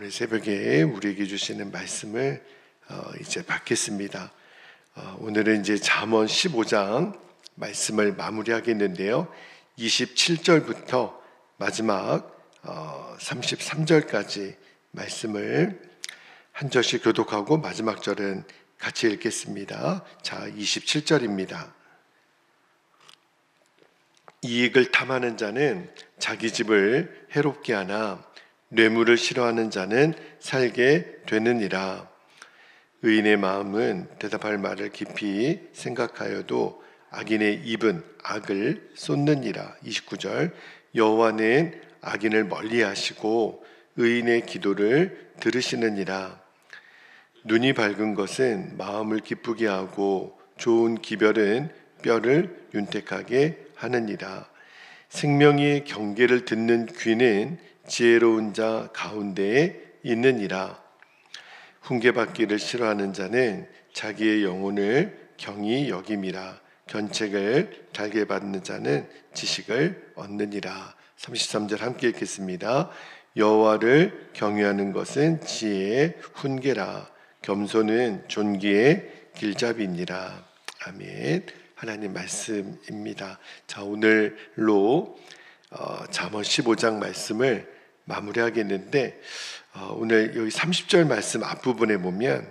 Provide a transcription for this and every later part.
오늘 새벽에 우리에게 주시는 말씀을 어, 이제 받겠습니다. 어, 오늘은 이제 잠언 15장 말씀을 마무리하겠는데요. 27절부터 마지막 어, 33절까지 말씀을 한 절씩 교독하고 마지막 절은 같이 읽겠습니다. 자, 27절입니다. 이익을 탐하는 자는 자기 집을 해롭게 하나 뇌물을 싫어하는 자는 살게 되느니라. 의인의 마음은 대답할 말을 깊이 생각하여도 악인의 입은 악을 쏟느니라. 29절 여호와는 악인을 멀리하시고 의인의 기도를 들으시느니라. 눈이 밝은 것은 마음을 기쁘게 하고 좋은 기별은 뼈를 윤택하게 하느니라. 생명의 경계를 듣는 귀는 지혜로운 자 가운데에 있느니라. 훈계받기를 싫어하는 자는 자기의 영혼을 경히 여김이라. 견책을 달게 받는 자는 지식을 얻느니라. 33절 함께 읽겠습니다. 여호와를 경외하는 것은 지혜의 훈계라. 겸손은 존귀의 길잡이니라. 아멘. 하나님 말씀입니다. 자 오늘로 어, 잠언 15장 말씀을 마무리하겠는데 어, 오늘 여기 30절 말씀 앞부분에 보면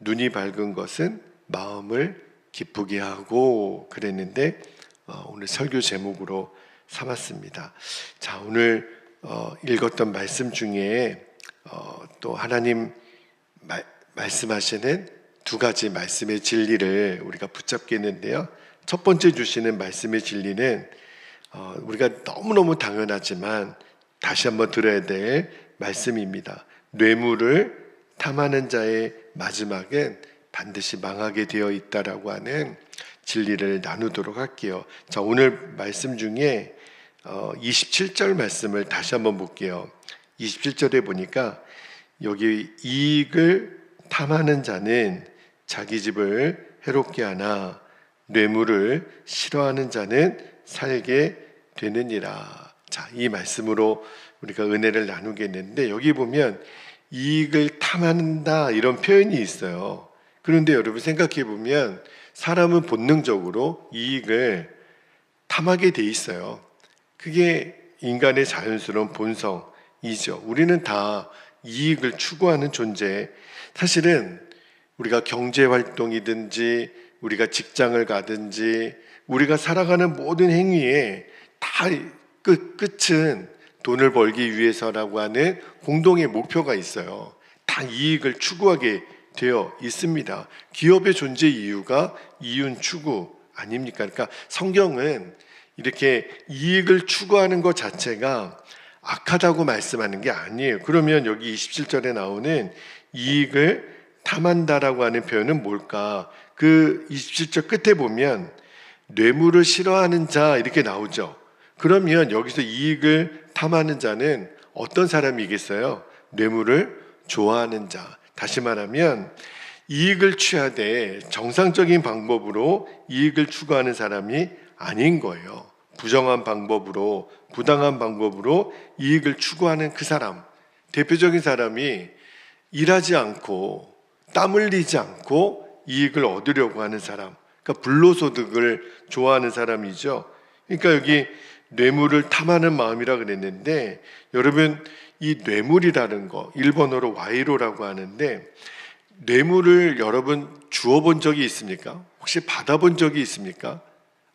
눈이 밝은 것은 마음을 기쁘게 하고 그랬는데 어, 오늘 설교 제목으로 삼았습니다. 자 오늘 어, 읽었던 말씀 중에 어, 또 하나님 마, 말씀하시는 두 가지 말씀의 진리를 우리가 붙잡겠는데요. 첫 번째 주시는 말씀의 진리는 어, 우리가 너무너무 당연하지만 다시 한번 들어야 될 말씀입니다. 뇌물을 탐하는 자의 마지막은 반드시 망하게 되어 있다라고 하는 진리를 나누도록 할게요. 자, 오늘 말씀 중에 어, 27절 말씀을 다시 한번 볼게요. 27절에 보니까 여기 이익을 탐하는 자는 자기 집을 해롭게 하나 뇌물을 싫어하는 자는 살게 되느니라. 자, 이 말씀으로 우리가 은혜를 나누겠는데 여기 보면 이익을 탐한다 이런 표현이 있어요. 그런데 여러분 생각해 보면 사람은 본능적으로 이익을 탐하게 돼 있어요. 그게 인간의 자연스러운 본성이죠. 우리는 다 이익을 추구하는 존재. 사실은 우리가 경제 활동이든지 우리가 직장을 가든지 우리가 살아가는 모든 행위에 다 끝, 끝은 돈을 벌기 위해서라고 하는 공동의 목표가 있어요. 다 이익을 추구하게 되어 있습니다. 기업의 존재 이유가 이윤 추구 아닙니까? 그러니까 성경은 이렇게 이익을 추구하는 것 자체가 악하다고 말씀하는 게 아니에요. 그러면 여기 27절에 나오는 이익을 탐한다라고 하는 표현은 뭘까? 그 27절 끝에 보면 뇌물을 싫어하는 자 이렇게 나오죠. 그러면 여기서 이익을 탐하는 자는 어떤 사람이겠어요? 뇌물을 좋아하는 자. 다시 말하면 이익을 취하되 정상적인 방법으로 이익을 추구하는 사람이 아닌 거예요. 부정한 방법으로, 부당한 방법으로 이익을 추구하는 그 사람. 대표적인 사람이 일하지 않고 땀 흘리지 않고 이익을 얻으려고 하는 사람. 그러니까 불로소득을 좋아하는 사람이죠. 그러니까 여기 뇌물을 탐하는 마음이라 그랬는데 여러분 이 뇌물이라는 거 일본어로 와이로라고 하는데 뇌물을 여러분 주어 본 적이 있습니까? 혹시 받아 본 적이 있습니까?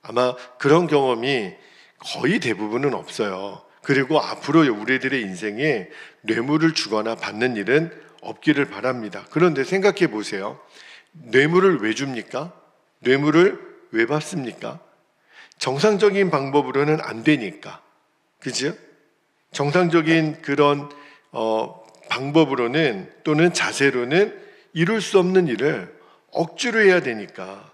아마 그런 경험이 거의 대부분은 없어요. 그리고 앞으로 우리들의 인생에 뇌물을 주거나 받는 일은 없기를 바랍니다. 그런데 생각해 보세요. 뇌물을 왜 줍니까? 뇌물을 왜 받습니까? 정상적인 방법으로는 안 되니까. 그죠? 정상적인 그런 어, 방법으로는 또는 자세로는 이룰 수 없는 일을 억지로 해야 되니까.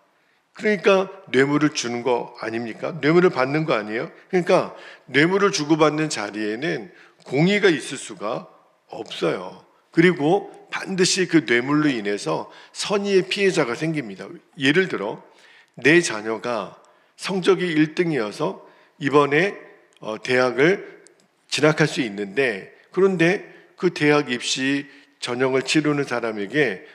그러니까 뇌물을 주는 거 아닙니까? 뇌물을 받는 거 아니에요? 그러니까 뇌물을 주고받는 자리에는 공의가 있을 수가 없어요. 그리고 반드시 그 뇌물로 인해서 선의의 피해자가 생깁니다. 예를 들어 내 자녀가 성적이 1등이어서 이번에 어, 대학을 진학할 수 있는데 그런데 그 대학 입시 전형을 치르는 사람에게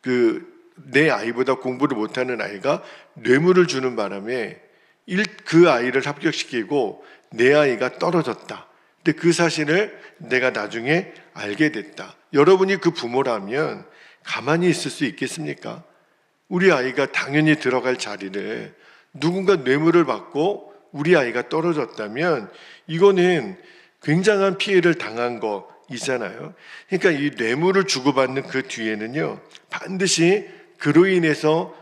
그 내 아이보다 공부를 못하는 아이가 뇌물을 주는 바람에 일, 그 아이를 합격시키고 내 아이가 떨어졌다. 근데 그 사실을 내가 나중에 알게 됐다. 여러분이 그 부모라면 가만히 있을 수 있겠습니까? 우리 아이가 당연히 들어갈 자리를 누군가 뇌물을 받고 우리 아이가 떨어졌다면 이거는 굉장한 피해를 당한 거이잖아요. 그러니까 이 뇌물을 주고받는 그 뒤에는요, 반드시 그로 인해서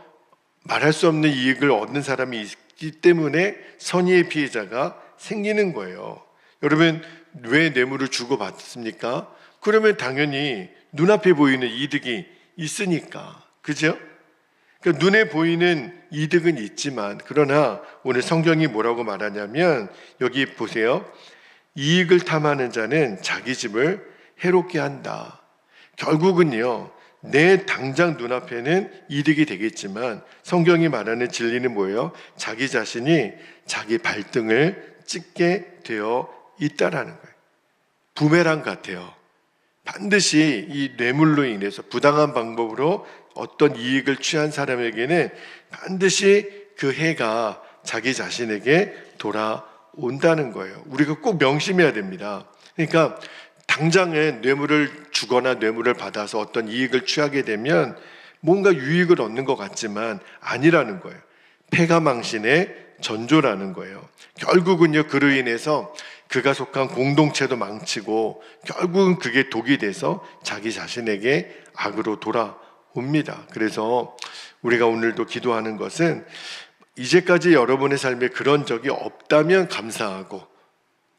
말할 수 없는 이익을 얻는 사람이 있기 때문에 선의의 피해자가 생기는 거예요. 여러분, 왜 뇌물을 주고받습니까? 그러면 당연히 눈앞에 보이는 이득이 있으니까. 그죠? 그러니까 눈에 보이는 이득은 있지만, 그러나 오늘 성경이 뭐라고 말하냐면, 여기 보세요. 이익을 탐하는 자는 자기 집을 해롭게 한다. 결국은요, 내 당장 눈앞에는 이득이 되겠지만 성경이 말하는 진리는 뭐예요? 자기 자신이 자기 발등을 찍게 되어 있다라는 거예요. 부메랑 같아요. 반드시 이 뇌물로 인해서 부당한 방법으로 어떤 이익을 취한 사람에게는 반드시 그 해가 자기 자신에게 돌아온다는 거예요. 우리가 꼭 명심해야 됩니다. 그러니까 당장에 뇌물을 주거나 뇌물을 받아서 어떤 이익을 취하게 되면 뭔가 유익을 얻는 것 같지만 아니라는 거예요. 폐가망신의 전조라는 거예요. 결국은요, 그로 인해서 그가 속한 공동체도 망치고 결국은 그게 독이 돼서 자기 자신에게 악으로 돌아옵니다. 그래서 우리가 오늘도 기도하는 것은 이제까지 여러분의 삶에 그런 적이 없다면 감사하고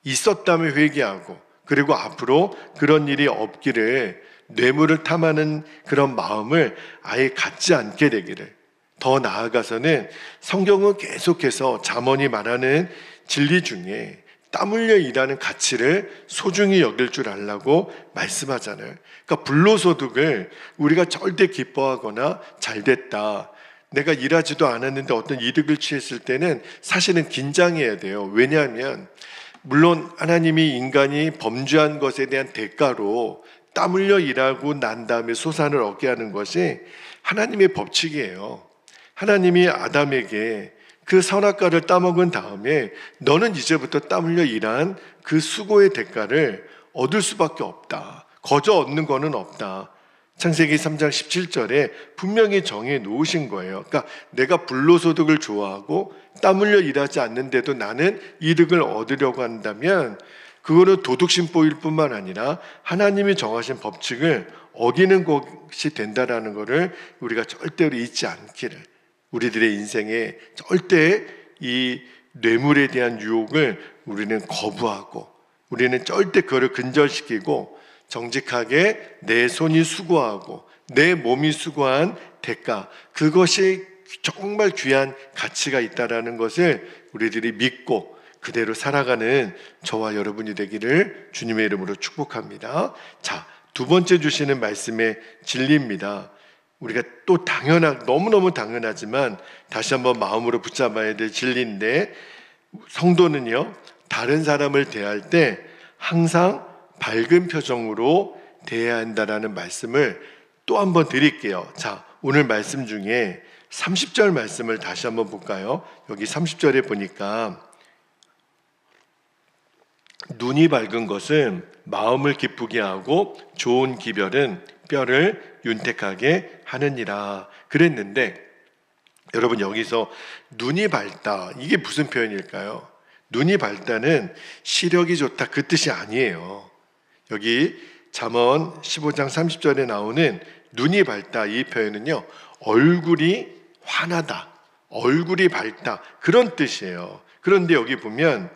있었다면 회개하고 그리고 앞으로 그런 일이 없기를 뇌물을 탐하는 그런 마음을 아예 갖지 않게 되기를 더 나아가서는 성경은 계속해서 잠언이 말하는 진리 중에 땀 흘려 일하는 가치를 소중히 여길 줄 알라고 말씀하잖아요. 그러니까 불로소득을 우리가 절대 기뻐하거나 잘 됐다. 내가 일하지도 않았는데 어떤 이득을 취했을 때는 사실은 긴장해야 돼요. 왜냐하면 물론 하나님이 인간이 범죄한 것에 대한 대가로 땀 흘려 일하고 난 다음에 소산을 얻게 하는 것이 하나님의 법칙이에요. 하나님이 아담에게 그 선악과를 따먹은 다음에 너는 이제부터 땀 흘려 일한 그 수고의 대가를 얻을 수밖에 없다. 거저 얻는 거는 없다. 창세기 3장 17절에 분명히 정해 놓으신 거예요. 그러니까 내가 불로소득을 좋아하고 땀 흘려 일하지 않는데도 나는 이득을 얻으려고 한다면 그거는 도둑심보일 뿐만 아니라 하나님이 정하신 법칙을 어기는 것이 된다라는 것을 우리가 절대로 잊지 않기를 우리들의 인생에 절대 이 뇌물에 대한 유혹을 우리는 거부하고 우리는 절대 그를 근절시키고 정직하게 내 손이 수고하고 내 몸이 수고한 대가 그것이 정말 귀한 가치가 있다라는 것을 우리들이 믿고 그대로 살아가는 저와 여러분이 되기를 주님의 이름으로 축복합니다. 자, 두 번째 주시는 말씀의 진리입니다. 우리가 또 당연한 너무너무 당연하지만 다시 한번 마음으로 붙잡아야 될 진리인데 성도는요. 다른 사람을 대할 때 항상 밝은 표정으로 대해야 한다라는 말씀을 또 한번 드릴게요. 자, 오늘 말씀 중에 30절 말씀을 다시 한번 볼까요? 여기 30절에 보니까 눈이 밝은 것은 마음을 기쁘게 하고 좋은 기별은 뼈를 윤택하게 하느니라 그랬는데 여러분 여기서 눈이 밝다 이게 무슨 표현일까요? 눈이 밝다는 시력이 좋다 그 뜻이 아니에요. 여기 잠언 15장 30절에 나오는 눈이 밝다 이 표현은요. 얼굴이 환하다. 얼굴이 밝다. 그런 뜻이에요. 그런데 여기 보면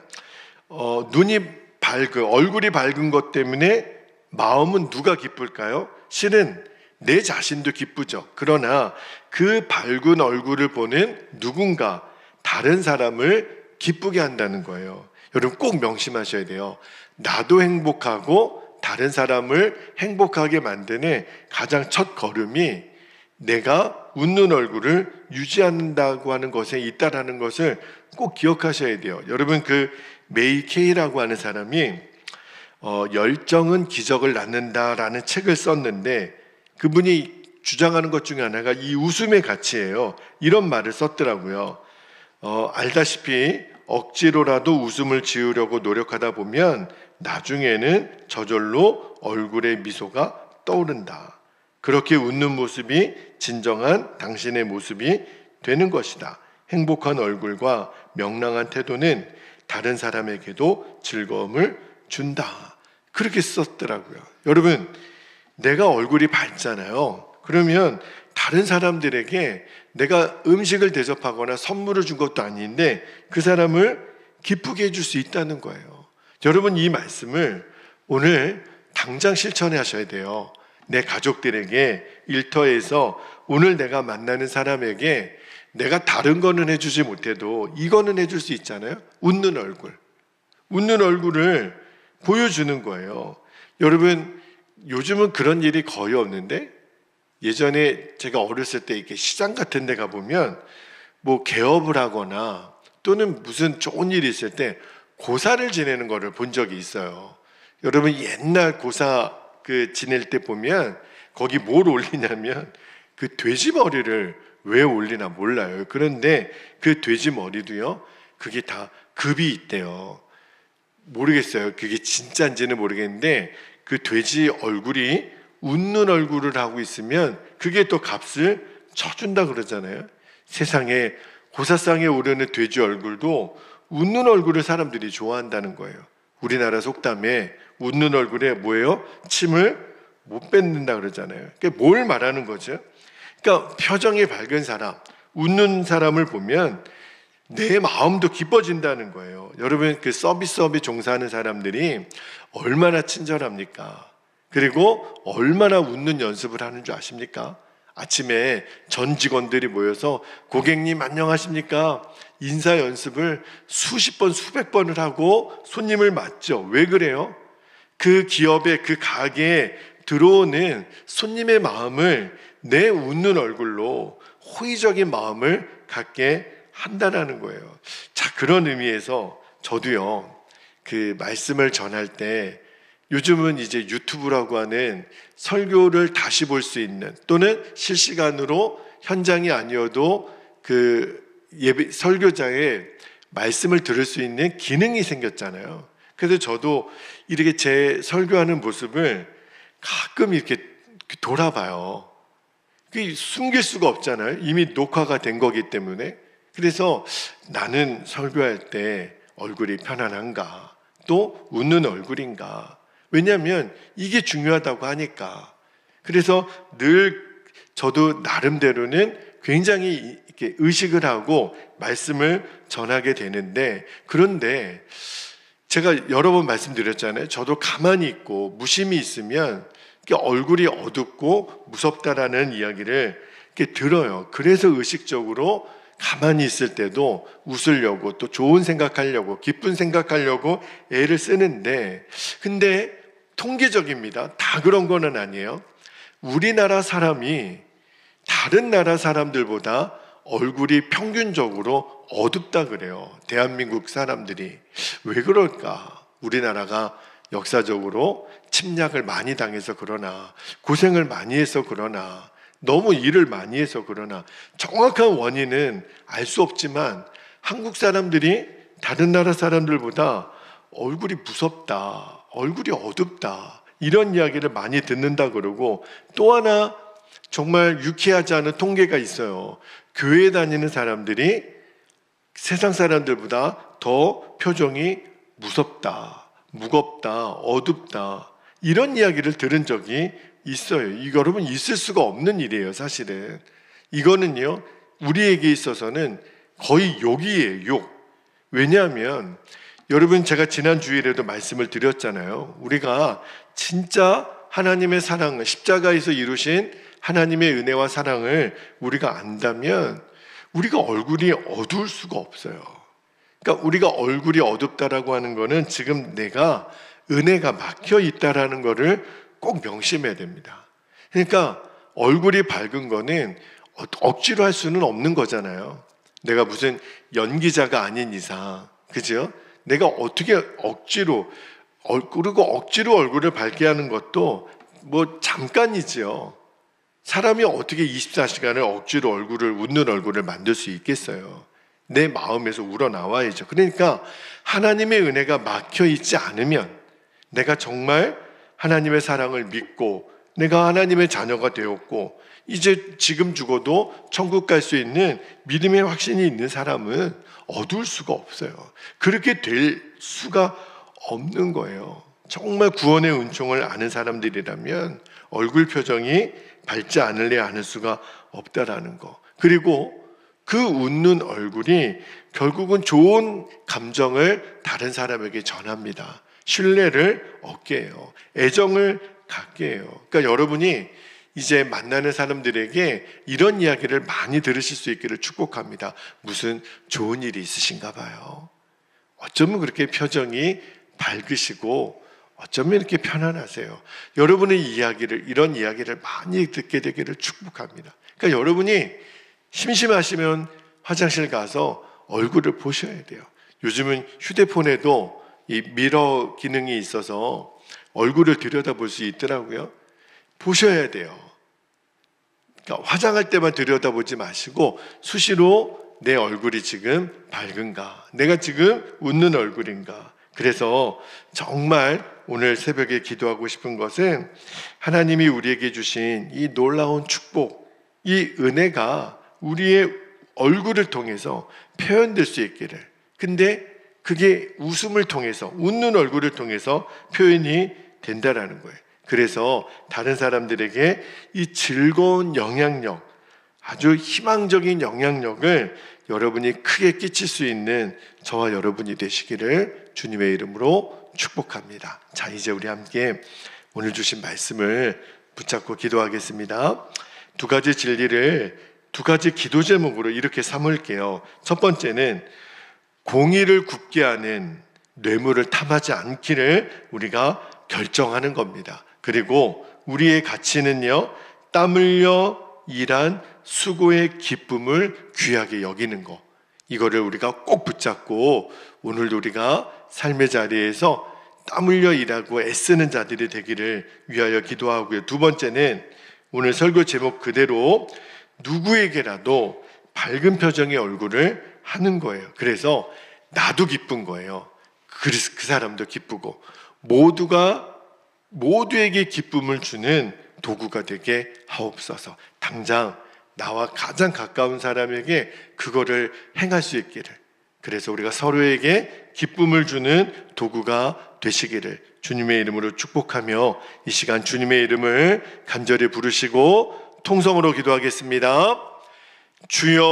어, 눈이 밝은 얼굴이 밝은 것 때문에 마음은 누가 기쁠까요? 실은 내 자신도 기쁘죠. 그러나 그 밝은 얼굴을 보는 누군가 다른 사람을 기쁘게 한다는 거예요. 여러분 꼭 명심하셔야 돼요. 나도 행복하고 다른 사람을 행복하게 만드는 가장 첫 걸음이 내가 웃는 얼굴을 유지한다고 하는 것에 있다라는 것을 꼭 기억하셔야 돼요. 여러분 그 메이 케이라고 하는 사람이 어, 열정은 기적을 낳는다라는 책을 썼는데 그분이 주장하는 것 중에 하나가 이 웃음의 가치예요. 이런 말을 썼더라고요. 어, 알다시피 억지로라도 웃음을 지으려고 노력하다 보면 나중에는 저절로 얼굴에 미소가 떠오른다. 그렇게 웃는 모습이 진정한 당신의 모습이 되는 것이다. 행복한 얼굴과 명랑한 태도는 다른 사람에게도 즐거움을 준다. 그렇게 썼더라고요. 여러분, 내가 얼굴이 밝잖아요. 그러면 다른 사람들에게 내가 음식을 대접하거나 선물을 준 것도 아닌데 그 사람을 기쁘게 해줄 수 있다는 거예요. 여러분 이 말씀을 오늘 당장 실천해 하셔야 돼요. 내 가족들에게 일터에서 오늘 내가 만나는 사람에게 내가 다른 거는 해주지 못해도 이거는 해줄 수 있잖아요. 웃는 얼굴. 웃는 얼굴을 보여주는 거예요. 여러분, 요즘은 그런 일이 거의 없는데 예전에 제가 어렸을 때 이렇게 시장 같은 데 가보면 뭐 개업을 하거나 또는 무슨 좋은 일이 있을 때 고사를 지내는 거를 본 적이 있어요. 여러분 옛날 고사 그 지낼 때 보면 거기 뭘 올리냐면 그 돼지 머리를 왜 올리나 몰라요. 그런데 그 돼지 머리도요. 그게 다 급이 있대요. 모르겠어요. 그게 진짜인지는 모르겠는데 그 돼지 얼굴이 웃는 얼굴을 하고 있으면 그게 또 값을 쳐준다 그러잖아요. 세상에 고사상에 오르는 돼지 얼굴도 웃는 얼굴을 사람들이 좋아한다는 거예요. 우리나라 속담에 웃는 얼굴에 뭐예요? 침을 못 뱉는다 그러잖아요. 그게 뭘 말하는 거죠? 그러니까 표정이 밝은 사람, 웃는 사람을 보면 내 마음도 기뻐진다는 거예요. 여러분 그 서비스업에 종사하는 사람들이 얼마나 친절합니까? 그리고 얼마나 웃는 연습을 하는 줄 아십니까? 아침에 전 직원들이 모여서 고객님 안녕하십니까? 인사 연습을 수십 번, 수백 번을 하고 손님을 맞죠. 왜 그래요? 그 기업의 그 가게에 들어오는 손님의 마음을 내 웃는 얼굴로 호의적인 마음을 갖게 한다라는 거예요. 자, 그런 의미에서 저도요, 그 말씀을 전할 때 요즘은 이제 유튜브라고 하는 설교를 다시 볼 수 있는 또는 실시간으로 현장이 아니어도 그 예배 설교자의 말씀을 들을 수 있는 기능이 생겼잖아요. 그래서 저도 이렇게 제 설교하는 모습을 가끔 이렇게 돌아봐요. 숨길 수가 없잖아요. 이미 녹화가 된 거기 때문에. 그래서 나는 설교할 때 얼굴이 편안한가? 또 웃는 얼굴인가? 왜냐하면 이게 중요하다고 하니까. 그래서 늘 저도 나름대로는 굉장히 이렇게 의식을 하고 말씀을 전하게 되는데 그런데 제가 여러 번 말씀드렸잖아요. 저도 가만히 있고 무심히 있으면 얼굴이 어둡고 무섭다라는 이야기를 이렇게 들어요. 그래서 의식적으로 가만히 있을 때도 웃으려고 또 좋은 생각하려고 기쁜 생각하려고 애를 쓰는데 근데 통계적입니다. 다 그런 거는 아니에요. 우리나라 사람이 다른 나라 사람들보다 얼굴이 평균적으로 어둡다 그래요. 대한민국 사람들이. 왜 그럴까? 우리나라가 역사적으로 침략을 많이 당해서 그러나, 고생을 많이 해서 그러나, 너무 일을 많이 해서 그러나, 정확한 원인은 알 수 없지만, 한국 사람들이 다른 나라 사람들보다 얼굴이 무섭다, 얼굴이 어둡다, 이런 이야기를 많이 듣는다 그러고, 또 하나 정말 유쾌하지 않은 통계가 있어요. 교회 다니는 사람들이 세상 사람들보다 더 표정이 무섭다, 무겁다, 어둡다. 이런 이야기를 들은 적이 있어요. 이거 여러분 있을 수가 없는 일이에요, 사실은. 이거는요, 우리에게 있어서는 거의 욕이에요, 욕. 왜냐하면 여러분 제가 지난 주일에도 말씀을 드렸잖아요. 우리가 진짜 하나님의 사랑, 십자가에서 이루신 하나님의 은혜와 사랑을 우리가 안다면 우리가 얼굴이 어두울 수가 없어요. 그러니까 우리가 얼굴이 어둡다라고 하는 거는 지금 내가 은혜가 막혀 있다라는 거를 꼭 명심해야 됩니다. 그러니까 얼굴이 밝은 거는 억지로 할 수는 없는 거잖아요. 내가 무슨 연기자가 아닌 이상, 그죠? 내가 어떻게 억지로 어, 그리고 억지로 얼굴을 밝게 하는 것도 뭐 잠깐이지요. 사람이 어떻게 24시간을 억지로 얼굴을 웃는 얼굴을 만들 수 있겠어요? 내 마음에서 우러나와야죠. 그러니까 하나님의 은혜가 막혀 있지 않으면 내가 정말 하나님의 사랑을 믿고 내가 하나님의 자녀가 되었고 이제 지금 죽어도 천국 갈 수 있는 믿음의 확신이 있는 사람은 어두울 수가 없어요. 그렇게 될 수가 없는 거예요. 정말 구원의 은총을 아는 사람들이라면 얼굴 표정이 밝지 않을래 않을 수가 없다라는 거. 그리고 그 웃는 얼굴이 결국은 좋은 감정을 다른 사람에게 전합니다. 신뢰를 얻게 해요. 애정을 갖게 해요. 그러니까 여러분이 이제 만나는 사람들에게 이런 이야기를 많이 들으실 수 있기를 축복합니다. 무슨 좋은 일이 있으신가 봐요. 어쩌면 그렇게 표정이 밝으시고 어쩌면 이렇게 편안하세요. 여러분의 이야기를 이런 이야기를 많이 듣게 되기를 축복합니다. 그러니까 여러분이 심심하시면 화장실 가서 얼굴을 보셔야 돼요. 요즘은 휴대폰에도 이 미러 기능이 있어서 얼굴을 들여다볼 수 있더라고요. 보셔야 돼요. 그러니까 화장할 때만 들여다보지 마시고 수시로 내 얼굴이 지금 밝은가, 내가 지금 웃는 얼굴인가. 그래서 정말 오늘 새벽에 기도하고 싶은 것은 하나님이 우리에게 주신 이 놀라운 축복, 이 은혜가 우리의 얼굴을 통해서 표현될 수 있기를. 근데 그게 웃음을 통해서, 웃는 얼굴을 통해서 표현이 된다라는 거예요. 그래서 다른 사람들에게 이 즐거운 영향력, 아주 희망적인 영향력을 여러분이 크게 끼칠 수 있는 저와 여러분이 되시기를 주님의 이름으로 축복합니다. 자, 이제 우리 함께 오늘 주신 말씀을 붙잡고 기도하겠습니다. 두 가지 진리를 두 가지 기도 제목으로 이렇게 삼을게요. 첫 번째는 공의를 굽게 하는 뇌물을 탐하지 않기를 우리가 결정하는 겁니다. 그리고 우리의 가치는요, 땀 흘려 일한 수고의 기쁨을 귀하게 여기는 거. 이거를 우리가 꼭 붙잡고 오늘도 우리가 삶의 자리에서 땀 흘려 일하고 애쓰는 자들이 되기를 위하여 기도하고요. 두 번째는 오늘 설교 제목 그대로 누구에게라도 밝은 표정의 얼굴을 하는 거예요. 그래서 나도 기쁜 거예요. 그래서 그 사람도 기쁘고 모두가 모두에게 기쁨을 주는 도구가 되게 하옵소서. 당장 나와 가장 가까운 사람에게 그거를 행할 수 있기를. 그래서 우리가 서로에게 기쁨을 주는 도구가 되시기를 주님의 이름으로 축복하며 이 시간 주님의 이름을 간절히 부르시고 통성으로 기도하겠습니다. 주여.